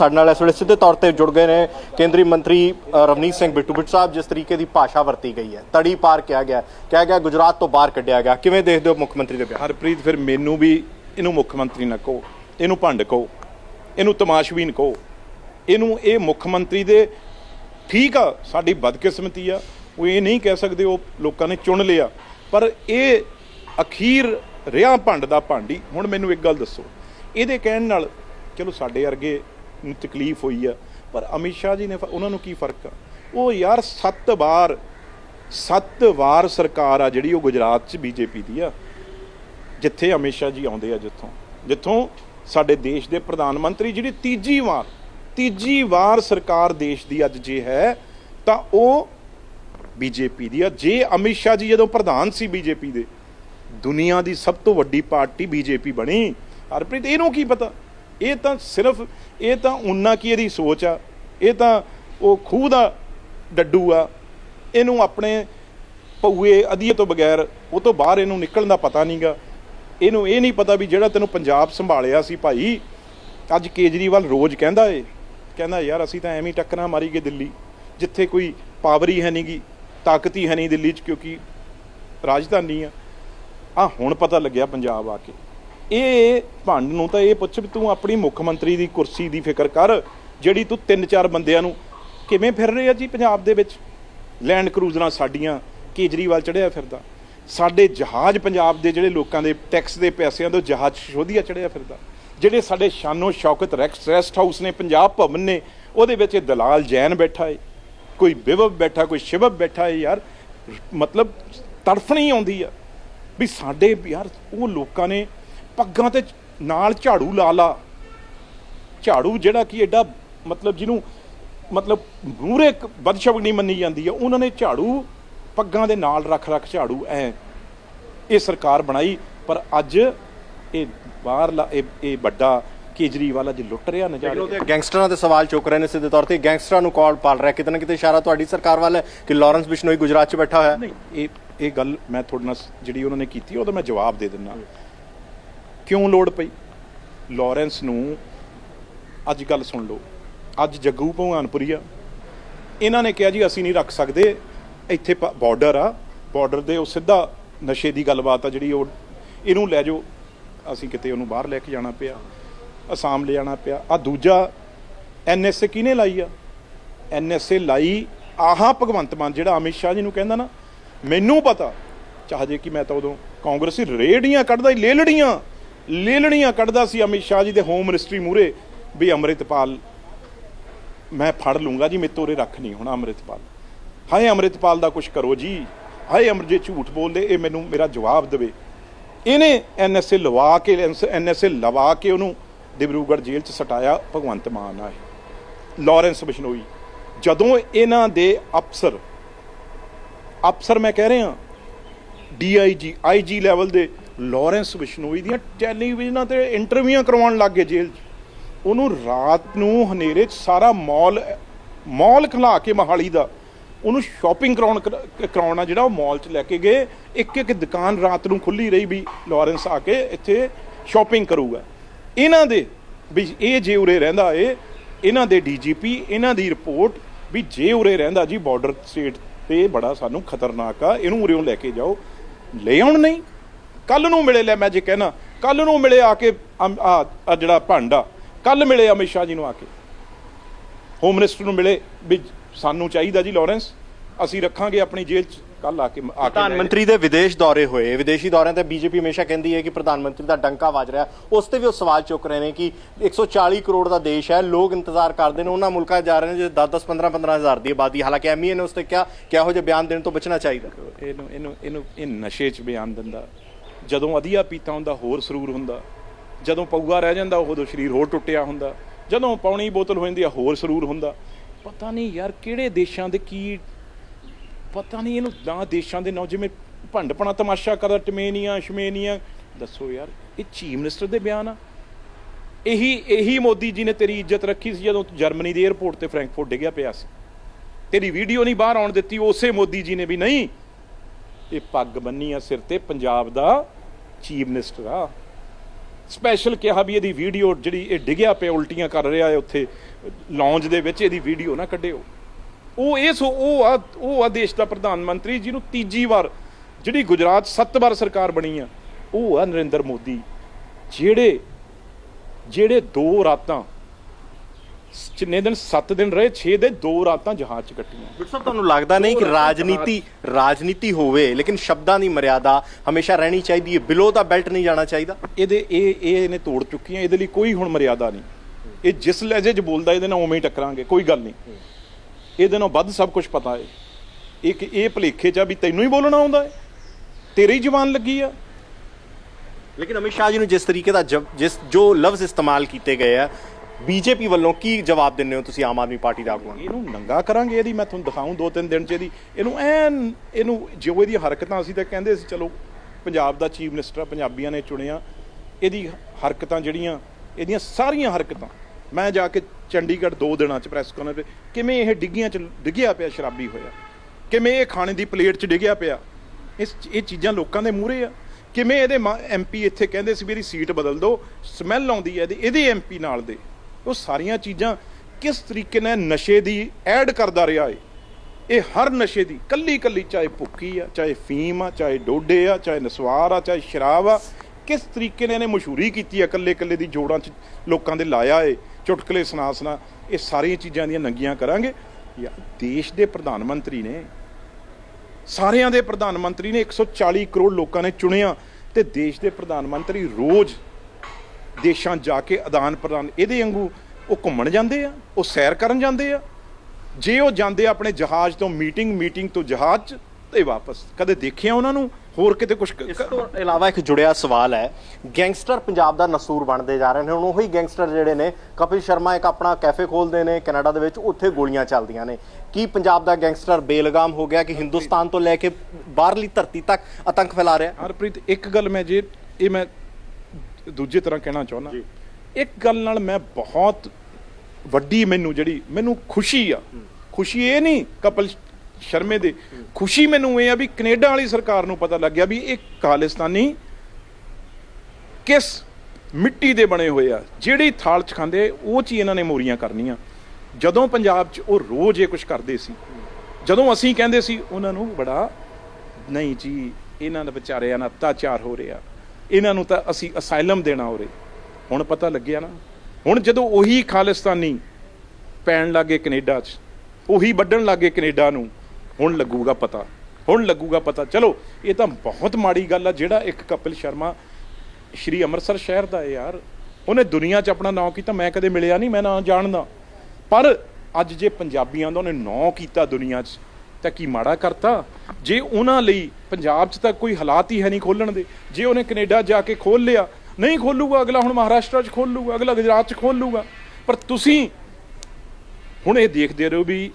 ਸਾਡੇ ਨਾਲ ਇਸ ਵੇਲੇ ਸਿੱਧੇ ਤੌਰ ਤੇ ਜੁੜ ਗਏ ਨੇ ਕੇਂਦਰੀ ਮੰਤਰੀ ਰਵਨੀਤ ਸਿੰਘ ਬਿੱਟੂ ਬਿੱਟ ਸਾਹਿਬ, ਜਿਸ ਤਰੀਕੇ ਦੀ ਭਾਸ਼ਾ ਵਰਤੀ ਗਈ ਹੈ। ਤੜੀ ਪਾਰ ਕਿਹਾ ਗਿਆ ਕਿਹਾ ਗਿਆ ਗੁਜਰਾਤ ਤੋਂ ਬਾਹਰ ਕੱਢਿਆ ਗਿਆ। ਕਿਵੇਂ ਦੇਖਦੇ ਹੋ ਮੁੱਖ ਮੰਤਰੀ ਦੇ ਬਿਆਨ? ਹਰਪ੍ਰੀਤ, ਫਿਰ ਮੈਨੂੰ ਵੀ ਇਹਨੂੰ ਮੁੱਖ ਮੰਤਰੀ ਨਾ ਕਹੋ, ਇਹਨੂੰ ਭੰਡ ਕਹੋ, ਇਹਨੂੰ ਤਮਾਸ਼ਬੀਨ ਕਹੋ। ਇਹਨੂੰ ਇਹ ਮੁੱਖ ਮੰਤਰੀ ਦੇ ਠੀਕ ਆ, ਸਾਡੀ ਬਦਕਿਸਮਤੀ ਆ, ਉਹ ਇਹ ਨਹੀਂ ਕਹਿ ਸਕਦੇ, ਉਹ ਲੋਕਾਂ ਨੇ ਚੁਣ ਲਿਆ। ਪਰ ਇਹ ਅਖੀਰ ਰਿਆਂ ਭੰਡ ਦਾ ਭਾਂਡੀ, ਹੁਣ ਮੈਨੂੰ ਇੱਕ ਗੱਲ ਦੱਸੋ। ਇਹਦੇ ਕਹਿਣ ਨਾਲ, ਚਲੋ ਸਾਡੇ ਵਰਗੇ ਨੂੰ ਤਕਲੀਫ ਹੋਈ ਆ, ਪਰ ਅਮਿਤ ਸ਼ਾਹ ਜੀ ਨੇ ਫ- ਉਹਨਾਂ ਨੂੰ ਕੀ ਫ਼ਰਕ ਆ? ਉਹ ਯਾਰ ਸੱਤ ਵਾਰ ਸੱਤ ਵਾਰ ਸਰਕਾਰ ਆ ਜਿਹੜੀ ਉਹ ਗੁਜਰਾਤ 'ਚ ਬੀਜੇਪੀ ਦੀ ਆ, ਜਿੱਥੇ ਅਮਿਤ ਸ਼ਾਹ ਜੀ ਆਉਂਦੇ ਆ ਜਿੱਥੋਂ। ਜਿੱਥੋਂ ਸਾਡੇ ਦੇਸ਼ ਦੇ ਪ੍ਰਧਾਨ ਮੰਤਰੀ ਜਿਹੜੀ ਤੀਜੀ ਵਾਰ ਤੀਜੀ ਵਾਰ ਸਰਕਾਰ ਦੇਸ਼ ਦੀ ਅੱਜ ਜੇ ਹੈ, ਤਾਂ ਉਹ ਬੀਜੇਪੀ ਦੀ ਆ। ਜੇ ਅਮਿਤ ਸ਼ਾਹ ਜੀ ਜਦੋਂ ਪ੍ਰਧਾਨ ਸੀ ਬੀਜੇਪੀ ਦੇ, ਦੁਨੀਆ ਦੀ ਸਭ ਤੋਂ ਵੱਡੀ ਪਾਰਟੀ ਬੀਜੇਪੀ ਬਣੀ। ਹਰਪ੍ਰੀਤ, ਇਹਨੂੰ ਕੀ ਪਤਾ? ਇਹ ਤਾਂ ਸਿਰਫ, ਇਹ ਤਾਂ ਉਨਾ ਕੀ ਇਹਦੀ ਸੋਚ ਆ? ਇਹ ਤਾਂ ਉਹ ਖੂਹ ਦਾ ਡੱਡੂ ਆ। ਇਹਨੂੰ ਆਪਣੇ ਪਊਏ ਅਧੀਏ ਤੋਂ ਬਗੈਰ ਉਹ ਤੋਂ ਬਾਹਰ ਇਹਨੂੰ ਨਿਕਲਣ ਦਾ ਪਤਾ ਨਹੀਂਗਾ। ਇਹਨੂੰ ਇਹ ਨਹੀਂ ਪਤਾ ਵੀ ਜਿਹੜਾ ਤੈਨੂੰ ਪੰਜਾਬ ਸੰਭਾਲਿਆ ਸੀ ਭਾਈ, ਅੱਜ ਕੇਜਰੀਵਾਲ ਰੋਜ਼ ਕਹਿੰਦਾ ਏ, ਕਹਿੰਦਾ ਯਾਰ ਅਸੀਂ ਤਾਂ ਐਵੇਂ ਟੱਕਰਾਂ ਮਾਰੀ ਗਏ ਦਿੱਲੀ, ਜਿੱਥੇ ਕੋਈ ਪਾਵਰ ਹੀ ਹੈ ਨਹੀਂਗੀ, ਤਾਕਤ ਹੀ ਹੈ ਨਹੀਂ ਦਿੱਲੀ 'ਚ ਕਿਉਂਕਿ ਰਾਜਧਾਨੀ ਆ। ਆ ਹੁਣ ਪਤਾ ਲੱਗਿਆ ਪੰਜਾਬ ਆ ਕੇ। ਇਹ ਭੰਡ ਨੂੰ ਤਾਂ ਇਹ ਪੁੱਛ ਵੀ ਤੂੰ ਆਪਣੀ ਮੁੱਖ ਮੰਤਰੀ ਦੀ ਕੁਰਸੀ ਦੀ ਫਿਕਰ ਕਰ, ਜਿਹੜੀ ਤੂੰ ਤਿੰਨ ਚਾਰ ਬੰਦਿਆਂ ਨੂੰ ਕਿਵੇਂ ਫਿਰ ਰਹੇ ਆ ਜੀ ਪੰਜਾਬ ਦੇ ਵਿੱਚ? ਲੈਂਡ ਕਰੂਜ਼ਰਾਂ ਸਾਡੀਆਂ, ਕੇਜਰੀਵਾਲ ਚੜਿਆ ਫਿਰਦਾ। ਸਾਡੇ ਜਹਾਜ਼ ਪੰਜਾਬ ਦੇ ਜਿਹੜੇ ਲੋਕਾਂ ਦੇ ਟੈਕਸ ਦੇ ਪੈਸਿਆਂ ਤੋਂ ਜਹਾਜ਼ ਸ਼ੋਧੀਆ ਚੜਿਆ ਫਿਰਦਾ। ਜਿਹੜੇ ਸਾਡੇ ਸ਼ਾਨੋ ਸ਼ੌਕਤ ਰੈਕਸ ਰੈਸਟ ਹਾਊਸ ਨੇ, ਪੰਜਾਬ ਭਵਨ ਨੇ, ਉਹਦੇ ਵਿੱਚ ਇਹ ਦਲਾਲ ਜੈਨ ਬੈਠਾ ਏ, ਕੋਈ ਬਿਵਬ ਬੈਠਾ, ਕੋਈ ਸ਼ਿਵਬ ਬੈਠਾ ਏ ਯਾਰ, ਮਤਲਬ ਤੜਫਣੀ ਆਉਂਦੀ ਆ। ਵੀ ਸਾਡੇ ਯਾਰ, ਉਹ ਲੋਕਾਂ ਨੇ ਪੱਗਾਂ ਤੇ ਨਾਲ ਝਾੜੂ ਲਾ ਲਾ। ਝਾੜੂ ਜਿਹੜਾ ਕਿ ਐਡਾ ਮਤਲਬ ਜਿਹਨੂੰ ਮਤਲਬ ਮੂਰੇ ਬਦਸ਼ਬਦ ਨਹੀਂ ਮੰਨੀ ਜਾਂਦੀ ਆ ਉਹਨਾਂ ਨੇ ਝਾੜੂ ਪੱਗਾਂ ਦੇ ਨਾਲ ਰੱਖ ਰੱਖ ਝਾੜੂ ਐ ਇਹ ਸਰਕਾਰ ਬਣਾਈ। ਪਰ ਅੱਜ ਇਹ ਬਾਹਰਲਾ ਇਹ ਇਹ ਵੱਡਾ ਕੇਜਰੀਵਾਲ ਅੱਜ ਲੁੱਟ ਰਿਹਾ ਨਜ਼ਾਰੇ ਤੇ ਗੈਂਗਸਟਰਾਂ ਦੇ ਸਵਾਲ ਚੁੱਕ ਰਹੇ ਨੇ ਸਿੱਧੇ ਤੌਰ ਤੇ। ਗੈਂਗਸਟਰਾਂ ਨੂੰ ਕਾਲ ਪਾਲ ਰਿਹਾ ਕਿਤੇ ਨਾ ਕਿਤੇ ਇਸ਼ਾਰਾ ਤੁਹਾਡੀ ਸਰਕਾਰ ਵੱਲ ਹੈ ਕਿ ਲਾਰੈਂਸ ਬਿਸ਼ਨੋਈ ਗੁਜਰਾਤ 'ਚ ਬੈਠਾ ਹੋਇਆ। ਹੈ ਨਹੀਂ ਇਹ ਇਹ ਗੱਲ ਮੈਂ ਤੁਹਾਡੇ ਨਾਲ ਜਿਹੜੀ ਉਹਨਾਂ ਨੇ ਕੀਤੀ ਉਹਦਾ ਮੈਂ ਜਵਾਬ ਦੇ ਦਿੰਦਾ। ਕਿਉਂ ਲੋੜ ਪਈ? ਲਾਰੈਂਸ ਨੂੰ ਅੱਜ ਗੱਲ ਸੁਣ ਲਓ। ਅੱਜ ਜੱਗੂ ਭਗਵਾਨਪੁਰੀਆ, ਇਹਨਾਂ ਨੇ ਕਿਹਾ ਜੀ, ਅਸੀਂ ਨਹੀਂ ਰੱਖ ਸਕਦੇ, ਇੱਥੇ ਬਾਰਡਰ ਆ। ਬਾਰਡਰ ਦੇ ਉਹ ਸਿੱਧਾ ਨਸ਼ੇ ਦੀ ਗੱਲਬਾਤ ਆ ਜਿਹੜੀ ਉਹ, ਇਹਨੂੰ ਲੈ ਜਾਓ। ਅਸੀਂ ਕਿਤੇ ਉਹਨੂੰ ਬਾਹਰ ਲੈ ਕੇ ਜਾਣਾ ਪਿਆ, ਅਸਾਮ ਲੈ ਜਾਣਾ ਪਿਆ। ਆ ਦੂਜਾ ਐਨਐਸਏ ਕਿਹਨੇ ਲਾਈ ਆ? ਐਨਐਸਏ ਲਾਈ ਆਹਾ ਭਗਵੰਤ ਮਾਨ, ਜਿਹੜਾ ਅਮਿਤ ਸ਼ਾਹ ਜੀ ਨੂੰ ਕਹਿੰਦਾ ਨਾ, ਮੈਨੂੰ ਪਤਾ ਚਾਹੇ ਕਿ ਮੈਂ ਤਾਂ ਉਦੋਂ ਕਾਂਗਰਸੀ ਰੇੜੀਆਂ ਕੱਢਦਾ ਹੀ, ਲੇਲੜੀਆਂ। ਲੇਲਣੀਆਂ ਕੱਢਦਾ ਸੀ ਅਮਿਤ ਸ਼ਾਹ ਜੀ ਦੇ ਹੋਮ ਮਿਨਿਸਟਰੀ ਮੂਰੇ ਵੀ ਅੰਮ੍ਰਿਤਪਾਲ, ਮੈਂ ਫੜ ਲੂੰਗਾ ਜੀ, ਮੇਤੋਂ ਉਰੇ ਰੱਖ ਨਹੀਂ ਹੋਣਾ ਅੰਮ੍ਰਿਤਪਾਲ। ਹਾਏ ਅੰਮ੍ਰਿਤਪਾਲ ਦਾ ਕੁਝ ਕਰੋ ਜੀ। ਹਾਏ ਅਮਰ ਜੇ ਝੂਠ ਬੋਲਦੇ, ਇਹ ਮੈਨੂੰ ਮੇਰਾ ਜਵਾਬ ਦੇਵੇ। ਇਹਨੇ ਐਨਐਸਏ ਲਵਾ ਕੇ ਐਨਐਸਏ ਲਵਾ ਕੇ ਉਹਨੂੰ ਡਿਬਰੂਗੜ੍ਹ ਜੇਲ੍ਹ 'ਚ ਸਟਾਇਆ, ਭਗਵੰਤ ਮਾਨ ਆ ਇਹ ਲਾਰੈਂਸ ਬਿਸ਼ਨੋਈ, ਜਦੋਂ ਇਹਨਾਂ ਦੇ ਅਫਸਰ ਅਫਸਰ ਮੈਂ ਕਹਿ ਰਿਹਾ ਡੀਆਈਜੀ ਆਈਜੀ ਲੈਵਲ ਦੇ ਲਾਰੈਂਸ ਬਿਸ਼ਨੋਈ ਦੀਆਂ ਟੈਲੀਵਿਜ਼ਨਾਂ ਤੇ ਇੰਟਰਵਿਊਆਂ ਕਰਵਾਉਣ ਲੱਗ ਗਏ ਜੇਲ੍ਹ 'ਚ। ਉਹਨੂੰ ਰਾਤ ਨੂੰ ਹਨੇਰੇ 'ਚ ਸਾਰਾ ਮਾਲ ਮਾਲ ਖਲਾ ਕੇ ਮਹਾਲੀ ਦਾ ਉਹਨੂੰ ਸ਼ਾਪਿੰਗ ਕਰਾਉਣ ਕਰਾਉਣਾ ਜਿਹੜਾ ਉਹ ਮਾਲ 'ਚ ਲੈ ਕੇ ਗਏ। ਇੱਕ ਇੱਕ ਦੁਕਾਨ ਰਾਤ ਨੂੰ ਖੁੱਲੀ ਰਹੀ ਵੀ ਲਾਰੈਂਸ ਆ ਕੇ ਇੱਥੇ ਸ਼ਾਪਿੰਗ ਕਰੂਗਾ। ਇਹਨਾਂ ਦੇ ਵੀ ਇਹ ਜੇ ਉਰੇ ਰਹਿੰਦਾ ਏ, ਇਹਨਾਂ ਦੇ ਡੀਜੀਪੀ, ਇਹਨਾਂ ਦੀ ਰਿਪੋਰਟ ਵੀ ਜੇ ਉਰੇ ਰਹਿੰਦਾ ਜੀ, ਬਾਰਡਰ ਸਟੇਟ ਤੇ ਬੜਾ ਸਾਨੂੰ ਖਤਰਨਾਕ ਆ, ਇਹਨੂੰ ਉਰੇੋਂ ਲੈ ਕੇ ਜਾਓ। ਲੈ ਆਉਣ ਨਹੀਂ। ਕੱਲ ਨੂੰ ਮਿਲੇ ਲੈ ਮੈਂ ਜੇ ਕਹਿਣਾ ਕੱਲ ਨੂੰ ਮਿਲੇ ਆ ਕੇ ਆ ਜਿਹੜਾ ਭਾਂਡਾ ਕੱਲ ਮਿਲੇ ਅਮਿਤ ਸ਼ਾਹ ਜੀ ਨੂੰ ਆ ਕੇ। ਹੋਮ ਮਿਨਿਸਟਰ ਨੂੰ ਮਿਲੇ ਵੀ ਸਾਨੂੰ ਚਾਹੀਦਾ ਜੀ ਲਾਰੈਂਸ ਅਸੀਂ ਰੱਖਾਂਗੇ ਆਪਣੀ ਜੇਲ੍ਹ 'ਚ ਕੱਲ ਆ ਕੇ ਆ ਕੇ ਪ੍ਰਧਾਨ ਮੰਤਰੀ ਦੇ ਵਿਦੇਸ਼ ਦੌਰੇ ਹੋਏ। ਵਿਦੇਸ਼ੀ ਦੌਰਿਆਂ ਤੇ ਬੀਜੇਪੀ ਹਮੇਸ਼ਾ ਕਹਿੰਦੀ ਹੈ ਕਿ ਪ੍ਰਧਾਨ ਮੰਤਰੀ ਦਾ ਡੰਕਾ ਵੱਜ ਰਿਹਾ। ਉਸ ਤੇ ਵੀ ਉਹ ਸਵਾਲ ਚੁੱਕ ਰਹੇ ਨੇ ਕਿ 140 ਕਰੋੜ ਦਾ ਦੇਸ਼ ਹੈ ਲੋਕ ਇੰਤਜ਼ਾਰ ਕਰਦੇ ਨੇ ਉਹਨਾਂ ਮੁਲਕਾਂ ਜਾ ਰਹੇ ਨੇ ਜੇ 10 10 15 15 ਹਜ਼ਾਰ ਦੀ ਆਬਾਦੀ। ਹਾਲਾਂਕਿ ਐਮਈਏ ਨੇ ਉਸ ਤੇ ਕਿਹਾ ਕਿ ਇਹੋ ਜਿਹੇ ਬਿਆਨ ਦੇਣ ਤੋਂ ਬਚਣਾ ਚਾਹੀਦਾ। ਇਹਨੂੰ ਇਹਨੂੰ ਇਹਨੂੰ ਇਹ ਨਸ਼ੇ 'ਚ ਬਿਆਨ ਦਿੰਦਾ। ਜਦੋਂ ਵਧੀਆ ਪੀਤਾ ਹੁੰਦਾ, ਹੋਰ ਸਰੂਰ ਹੁੰਦਾ। ਜਦੋਂ ਪਊਗਾ ਰਹਿ ਜਾਂਦਾ, ਉਦੋਂ ਸਰੀਰ ਹੋਰ ਟੁੱਟਿਆ ਹੁੰਦਾ। ਜਦੋਂ ਪੌਣੀ ਬੋਤਲ ਹੋ ਜਾਂਦੀ ਆ, ਹੋਰ ਸਰੂਰ ਹੁੰਦਾ। ਪਤਾ ਨਹੀਂ ਯਾਰ ਕਿਹੜੇ ਦੇਸ਼ਾਂ ਦੇ ਕੀ, ਪਤਾ ਨਹੀਂ ਇਹਨੂੰ ਨਾ ਦੇਸ਼ਾਂ ਦੇ ਨਾਂ, ਜਿਵੇਂ ਭੰਡਪਣਾ ਤਮਾਸ਼ਾ ਕਰਦਾ, ਟਮੇਨੀਆਂ, ਸ਼ਮੇਨੀਆਂ। ਦੱਸੋ ਯਾਰ, ਇਹ ਚੀਫ ਮਿਨਿਸਟਰ ਦੇ ਬਿਆਨ ਆ? ਇਹੀ ਇਹੀ ਮੋਦੀ ਜੀ ਨੇ ਤੇਰੀ ਇੱਜ਼ਤ ਰੱਖੀ ਸੀ ਜਦੋਂ ਜਰਮਨੀ ਦੇ 에ਅਰਪੋਰਟ ਤੇ ਫਰੈਂਕਫਰਟ ਡਿੱਗਿਆ ਪਿਆ ਸੀ। ਤੇਰੀ ਵੀਡੀਓ ਨਹੀਂ ਬਾਹਰ ਆਉਣ ਦਿੱਤੀ, ਉਸੇ ਮੋਦੀ ਜੀ ਨੇ ਵੀ ਨਹੀਂ। ਇਹ ਪੱਗ ਬੰਨੀ ਆ ਸਿਰ ਤੇ, ਪੰਜਾਬ ਦਾ ਚੀਫ ਮਿਨਿਸਟਰ ਆ। ਸਪੈਸ਼ਲ ਕਿਹਾ ਵੀ ਇਹਦੀ ਵੀਡੀਓ ਜਿਹੜੀ ਇਹ ਡਿੱਗਿਆ ਪਿਆ, ਉਲਟੀਆਂ ਕਰ ਰਿਹਾ ਹੈ ਉੱਥੇ ਲੌਂਜ ਦੇ ਵਿੱਚ, ਇਹਦੀ ਵੀਡੀਓ ਨਾ ਕੱਢਿਓ। ਉਹ ਇਹ ਸੋ ਉਹ ਆ ਉਹ ਆ ਦੇਸ਼ ਦਾ ਪ੍ਰਧਾਨ ਮੰਤਰੀ ਜਿਹਨੂੰ ਤੀਜੀ ਵਾਰ, ਜਿਹੜੀ ਗੁਜਰਾਤ ਸੱਤ ਵਾਰ ਸਰਕਾਰ ਬਣੀ ਆ, ਉਹ ਆ ਨਰਿੰਦਰ ਮੋਦੀ। ਜਿਹੜੇ ਜਿਹੜੇ ਦੋ ਰਾਤਾਂ ਕਿੰਨੇ ਦਿਨ 7 ਦਿਨ ਰਹੇ 6 ਦੇ ਦੋ ਰਾਤਾਂ ਜਹਾਜ਼ 'ਚ ਕੱਟੀਆਂ। ਬਿਲਕੁਲ ਸਾਹਿਬ ਤੁਹਾਨੂੰ ਲੱਗਦਾ ਨਹੀਂ ਕਿ ਰਾਜਨੀਤੀ ਰਾਜਨੀਤੀ ਹੋਵੇ ਲੇਕਿਨ ਸ਼ਬਦਾਂ ਦੀ ਮਰਿਆਦਾ ਹਮੇਸ਼ਾ ਰਹਿਣੀ ਚਾਹੀਦੀ ਹੈ। ਬਿਲੋ ਦਾ ਬੈਲਟ ਨਹੀਂ ਜਾਣਾ ਚਾਹੀਦਾ। ਇਹਦੇ ਇਹ ਇਹ ਇਹਨੇ ਤੋੜ ਚੁੱਕੀਆਂ ਇਹਦੇ ਲਈ ਕੋਈ ਹੁਣ ਮਰਿਆਦਾ ਨਹੀਂ। ਇਹ ਜਿਸ ਲਹਿਜੇ 'ਚ ਬੋਲਦਾ ਇਹਦੇ ਨਾਲ ਉਵੇਂ ਹੀ ਟੱਕਰਾਂਗੇ ਕੋਈ ਗੱਲ ਨਹੀਂ। ਇਹਦੇ ਨਾਲ ਵੱਧ ਸਭ ਕੁਝ ਪਤਾ ਹੈ। ਇੱਕ ਇਹ ਭਲੇਖੇ 'ਚ ਆ ਵੀ ਤੈਨੂੰ ਹੀ ਬੋਲਣਾ ਆਉਂਦਾ ਹੈ। ਤੇਰੀ ਜ਼ੁਬਾਨ ਲੱਗੀ ਆ। ਲੇਕਿਨ ਅਮਿਤ ਸ਼ਾਹ ਜੀ ਨੂੰ ਜਿਸ ਤਰੀਕੇ ਦਾ ਜਿਸ ਜੋ ਲਫ਼ਜ਼ ਇਸਤੇਮਾਲ ਕੀਤੇ ਗਏ ਆ ਬੀਜੇਪੀ ਵੱਲੋਂ ਕੀ ਜਵਾਬ ਦਿੰਦੇ ਹੋ ਤੁਸੀਂ ਆਮ ਆਦਮੀ ਪਾਰਟੀ ਦਾ ਆਗੂਆਂ ਨੂੰ? ਇਹਨੂੰ ਨੰਗਾ ਕਰਾਂਗੇ ਇਹਦੀ, ਮੈਂ ਤੁਹਾਨੂੰ ਦਿਖਾਉਂ ਦੋ ਤਿੰਨ ਦਿਨ ਚ ਇਹਦੀ। ਇਹਨੂੰ ਐਨ, ਇਹਨੂੰ ਜੋ ਇਹਦੀਆਂ ਹਰਕਤਾਂ ਅਸੀਂ ਤਾਂ ਕਹਿੰਦੇ ਸੀ, ਚਲੋ, ਪੰਜਾਬ ਦਾ ਚੀਫ ਮਿਨਿਸਟਰ ਪੰਜਾਬੀਆਂ ਨੇ ਚੁਣਿਆ। ਇਹਦੀ ਹਰਕਤਾਂ ਜਿਹੜੀਆਂ, ਇਹਦੀਆਂ ਸਾਰੀਆਂ ਹਰਕਤਾਂ, ਮੈਂ ਜਾ ਕੇ ਚੰਡੀਗੜ੍ਹ ਦੋ ਦਿਨਾਂ ਚ ਪ੍ਰੈਸ ਕਾਨਫਰੰਸ ਕਿਵੇਂ ਇਹ ਡਿੱਗੀਆਂ ਚ ਡਿੱਗਿਆ ਪਿਆ, ਸ਼ਰਾਬੀ ਹੋਇਆ? ਕਿਵੇਂ ਇਹ ਖਾਣੇ ਦੀ ਪਲੇਟ ਚ ਡਿੱਗਿਆ ਪਿਆ? ਇਸ, ਇਹ ਚੀਜ਼ਾਂ ਲੋਕਾਂ ਦੇ ਮੂਹਰੇ ਆ। ਕਿਵੇਂ ਇਹਦੇ ਐਮਪੀ ਇੱਥੇ ਕਹਿੰਦੇ ਸੀ ਵੀ ਇਹਦੀ ਸੀਟ ਬਦਲ ਦਿਓ ਸਮੈਲ ਆਉਂਦੀ ਹੈ ਇਹਦੀ, ਇਹਦੇ ਐਮਪੀ ਨਾਲ ਦੇ। ਉਹ ਸਾਰੀਆਂ ਚੀਜ਼ਾਂ ਕਿਸ ਤਰੀਕੇ ਨਾਲ ਨਸ਼ੇ ਦੀ ਐਡ ਕਰਦਾ ਰਿਹਾ ਏ। ਇਹ ਹਰ ਨਸ਼ੇ ਦੀ ਕੱਲੀ ਕੱਲੀ ਚਾਹੇ ਭੁੱਕੀ ਆ, ਚਾਹੇ ਫੀਮ ਆ, ਚਾਹੇ ਡੋਡੇ ਆ, ਚਾਹੇ ਨਸਵਾਰ ਆ, ਚਾਹੇ ਸ਼ਰਾਬ ਆ, ਕਿਸ ਤਰੀਕੇ ਨੇ ਇਹਨੇ ਮਸ਼ਹੂਰੀ ਕੀਤੀ ਆ ਕੱਲੇ ਕੱਲੇ ਦੀ ਜੋੜਾਂ 'ਚ ਲੋਕਾਂ ਦੇ ਲਾਇਆ ਏ, ਚੁਟਕਲੇ ਸੁਣਾ ਸੁਣਾ ਇਹ ਸਾਰੀਆਂ ਚੀਜ਼ਾਂ ਦੀਆਂ ਨੰਗੀਆਂ ਕਰਾਂਗੇ। ਯਾਰ ਦੇਸ਼ ਦੇ ਪ੍ਰਧਾਨ ਮੰਤਰੀ ਨੇ, ਸਾਰਿਆਂ ਦੇ ਪ੍ਰਧਾਨ ਮੰਤਰੀ ਨੇ 140 ਕਰੋੜ ਲੋਕਾਂ ਨੇ ਚੁਣਿਆ ਤੇ ਦੇਸ਼ ਦੇ ਪ੍ਰਧਾਨ ਮੰਤਰੀ ਰੋਜ਼ ਦੇਸ਼ਾਂ ਜਾ ਕੇ ਆਦਾਨ ਪ੍ਰਦਾਨ ਇਹਦੇ ਵਾਂਗੂ ਉਹ ਘੁੰਮਣ ਜਾਂਦੇ ਆ ਉਹ ਸੈਰ ਕਰਨ ਜਾਂਦੇ ਆ। ਜੇ ਉਹ ਜਾਂਦੇ ਆਪਣੇ ਜਹਾਜ਼ ਤੋਂ ਮੀਟਿੰਗ ਮੀਟਿੰਗ ਤੋਂ ਜਹਾਜ਼ 'ਚ ਤੇ ਵਾਪਸ। ਕਦੇ ਦੇਖਿਆ ਉਹਨਾਂ ਨੂੰ? ਹੋਰ ਕਿਤੇ ਕੁਝ ਇਸ ਤੋਂ ਇਲਾਵਾ ਇੱਕ ਜੁੜਿਆ ਸਵਾਲ ਹੈ ਗੈਂਗਸਟਰ ਪੰਜਾਬ ਦਾ ਨਸੂਰ ਬਣਦੇ ਜਾ ਰਹੇ ਨੇ। ਹੁਣ ਉਹੀ ਗੈਂਗਸਟਰ ਜਿਹੜੇ ਨੇ ਕਪਿਲ ਸ਼ਰਮਾ ਇੱਕ ਆਪਣਾ ਕੈਫੇ ਖੋਲਦੇ ਨੇ ਕੈਨੇਡਾ ਦੇ ਵਿੱਚ ਉੱਥੇ ਗੋਲੀਆਂ ਚੱਲਦੀਆਂ ਨੇ। ਕੀ ਪੰਜਾਬ ਦਾ ਗੈਂਗਸਟਰ ਬੇਲਗਾਮ ਹੋ ਗਿਆ ਕਿ ਹਿੰਦੁਸਤਾਨ ਤੋਂ ਲੈ ਕੇ ਬਾਹਰਲੀ ਧਰਤੀ ਤੱਕ ਆਤੰਕ ਫੈਲਾ ਰਿਹਾ? ਹਰਪ੍ਰੀਤ ਇੱਕ ਗੱਲ ਮੈਂ ਜੇ ਇਹ ਮੈਂ ਦੂਜੇ ਤਰ੍ਹਾਂ ਕਹਿਣਾ ਚਾਹੁੰਦਾ। ਇੱਕ ਗੱਲ ਨਾਲ ਮੈਂ ਬਹੁਤ ਵੱਡੀ ਮੈਨੂੰ ਜਿਹੜੀ ਮੈਨੂੰ ਖੁਸ਼ੀ ਆ। ਖੁਸ਼ੀ ਇਹ ਨਹੀਂ ਕਪਲ ਸ਼ਰਮੇ ਦੇ। ਖੁਸ਼ੀ ਮੈਨੂੰ ਇਹ ਆ ਵੀ ਕੈਨੇਡਾ ਵਾਲੀ ਸਰਕਾਰ ਨੂੰ ਪਤਾ ਲੱਗਿਆ ਵੀ ਇਹ ਖਾਲਿਸਤਾਨੀ ਕਿਸ ਮਿੱਟੀ ਦੇ ਬਣੇ ਹੋਏ ਆ। ਜਿਹੜੀ ਥਾਲ ਚ ਖਾਂਦੇ ਉਹ ਚ ਇਹਨਾਂ ਨੇ ਮੋਰੀਆਂ ਕਰਨੀਆਂ। ਜਦੋਂ ਪੰਜਾਬ ਚ ਉਹ ਰੋਜ਼ ਇਹ ਕੁਝ ਕਰਦੇ ਸੀ। ਜਦੋਂ ਅਸੀਂ ਕਹਿੰਦੇ ਸੀ ਉਹਨਾਂ ਨੂੰ ਬੜਾ ਨਹੀਂ ਜੀ ਇਹਨਾਂ ਦੇ ਵਿਚਾਰਿਆਂ ਨਾਲ ਅਤਿਆਚਾਰ ਹੋ ਰਿਹਾ। ਇਹਨਾਂ ਨੂੰ ਤਾਂ ਅਸੀਂ ਅਸਾਈਲਮ ਦੇਣਾ ਉਰੇ। ਹੁਣ ਪਤਾ ਲੱਗਿਆ ਨਾ। ਹੁਣ ਜਦੋਂ ਉਹੀ ਖਾਲਿਸਤਾਨੀ ਪੈਣ ਲੱਗੇ ਕੈਨੇਡਾ 'ਚ, ਉਹੀ ਵੱਢਣ ਲੱਗੇ ਕੈਨੇਡਾ ਨੂੰ, ਹੁਣ ਲੱਗੂਗਾ ਪਤਾ। ਹੁਣ ਲੱਗੂਗਾ ਪਤਾ। ਚਲੋ, ਇਹ ਤਾਂ ਬਹੁਤ ਮਾੜੀ ਗੱਲ ਆ। ਜਿਹੜਾ ਇੱਕ ਕਪਿਲ ਸ਼ਰਮਾ ਸ਼੍ਰੀ ਅੰਮ੍ਰਿਤਸਰ ਸ਼ਹਿਰ ਦਾ ਹੈ ਯਾਰ, ਉਹਨੇ ਦੁਨੀਆ 'ਚ ਆਪਣਾ ਨਾਂ ਕੀਤਾ। ਮੈਂ ਕਦੇ ਮਿਲਿਆ ਨਹੀਂ, ਮੈਂ ਨਾ ਜਾਣਦਾ। ਪਰ ਅੱਜ ਜੇ ਪੰਜਾਬੀਆਂ ਦਾ ਉਹਨੇ ਨਾਂ ਕੀਤਾ ਦੁਨੀਆ 'ਚ ਤਾਂ ਕੀ ਮਾੜਾ ਕਰਤਾ? ਜੇ ਉਹਨਾਂ ਲਈ ਪੰਜਾਬ 'ਚ ਤਾਂ ਕੋਈ ਹਾਲਾਤ ਹੀ ਹੈ ਨਹੀਂ ਖੋਲਣ ਦੇ। ਜੇ ਉਹਨੇ ਕੈਨੇਡਾ ਜਾ ਕੇ ਖੋਲ ਲਿਆ, ਨਹੀਂ ਖੋਲੂਗਾ, ਅਗਲਾ ਹੁਣ ਮਹਾਰਾਸ਼ਟਰ 'ਚ ਖੋਲ ਲੂਗਾ ਅਗਲਾ ਗੁਜਰਾਤ 'ਚ ਖੋਲ ਲੂਗਾ ਪਰ ਤੁਸੀਂ ਹੁਣ ਇਹ ਦੇਖਦੇ ਰਹੋ ਵੀ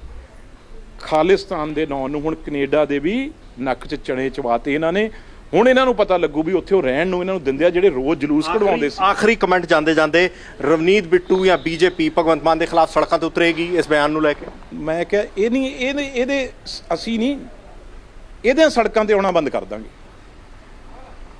ਖਾਲਿਸਤਾਨ ਦੇ ਨਾਂ ਨੂੰ ਹੁਣ ਕੈਨੇਡਾ ਦੇ ਵੀ ਨੱਕ 'ਚ ਚਣੇ ਚਵਾਤੇ ਇਹਨਾਂ ਨੇ। ਹੁਣ ਇਹਨਾਂ ਨੂੰ ਪਤਾ ਲੱਗੂ ਵੀ ਉੱਥੇ ਉਹ ਰਹਿਣ ਨੂੰ ਇਹਨਾਂ ਨੂੰ ਦਿੰਦੇ ਆ ਜਿਹੜੇ ਰੋਜ਼ ਜਲੂਸ ਕਢਵਾਉਂਦੇ ਸੀ। ਆਖਰੀ ਕਮੈਂਟ ਜਾਂਦੇ ਜਾਂਦੇ ਰਵਨੀਤ ਬਿੱਟੂ ਜਾਂ ਬੀਜੇਪੀ ਭਗਵੰਤ ਮਾਨ ਦੇ ਖਿਲਾਫ ਸੜਕਾਂ ਤੇ ਉਤਰੇਗੀ ਇਸ ਬਿਆਨ ਨੂੰ ਲੈ ਕੇ। ਮੈਂ ਕਿਹਾ ਇਹ ਨਹੀਂ ਇਹਦੇ ਇਹਦੇ ਅਸੀਂ ਨਹੀਂ ਇਹਦੇ ਸੜਕਾਂ ਤੇ ਆਉਣਾ ਬੰਦ ਕਰ ਦਾਂਗੇ।